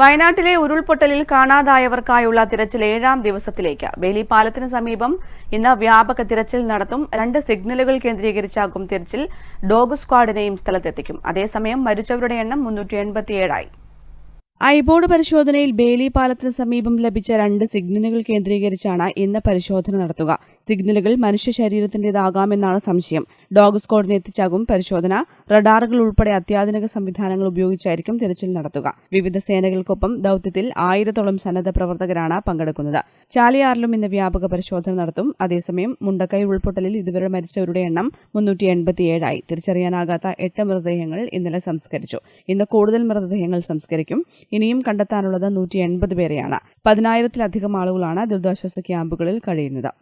വയനാട്ടിലെ ഉരുൾപൊട്ടലിൽ കാണാതായവർക്കായുള്ള തിരച്ചിൽ ഏഴാം ദിവസത്തിലേക്ക്. ബേലി പാലത്തിന് സമീപം ഇന്ന് വ്യാപക തിരച്ചിൽ നടത്തും. രണ്ട് സിഗ്നലുകൾ കേന്ദ്രീകരിച്ചാകും തിരച്ചിൽ. ഡോഗ് സ്ക്വാഡിനെയും സ്ഥലത്തെത്തിക്കും. അതേസമയം മരിച്ചവരുടെ എണ്ണം മുന്നൂറ്റി എൺപത്തിയേഴായി ഐബോർഡ് പരിശോധനയിൽ ബേലി പാലത്തിന് സമീപം ലഭിച്ച രണ്ട് സിഗ്നലുകൾ കേന്ദ്രീകരിച്ചാണ് ഇന്ന് പരിശോധന നടത്തുക. സിഗ്നലുകൾ മനുഷ്യ ശരീരത്തിന്റേതാകാമെന്നാണ് സംശയം. ഡോഗ് സ്ക്വാഡിനെ എത്തിച്ചാകും പരിശോധന. റഡാറുകൾ ഉൾപ്പെടെ അത്യാധുനിക സംവിധാനങ്ങൾ ഉപയോഗിച്ചായിരിക്കും തിരച്ചിൽ നടത്തുക. വിവിധ സേനകൾക്കൊപ്പം ദൌത്യത്തിൽ ആയിരത്തോളം സന്നദ്ധ പ്രവർത്തകരാണ് പങ്കെടുക്കുന്നത്. ചാലിയാറിലും ഇന്ന് വ്യാപക പരിശോധന നടത്തും. അതേസമയം മുണ്ടക്കൈ ഉൾപ്പൊട്ടലിൽ ഇതുവരെ മരിച്ചവരുടെ എണ്ണം മുന്നൂറ്റി എൺപത്തിയേഴായി. തിരിച്ചറിയാനാകാത്ത എട്ട് മൃതദേഹങ്ങൾ ഇന്നലെ സംസ്കരിച്ചു. ഇന്ന് കൂടുതൽ മൃതദേഹങ്ങൾ സംസ്കരിക്കും. ഇനിയും കണ്ടെത്താനുള്ളത് നൂറ്റി എൺപത് പേരെയാണ്. പതിനായിരത്തിലധികം ആളുകളാണ് ദുരിതാശ്വാസ ക്യാമ്പുകളിൽ കഴിയുന്നത്.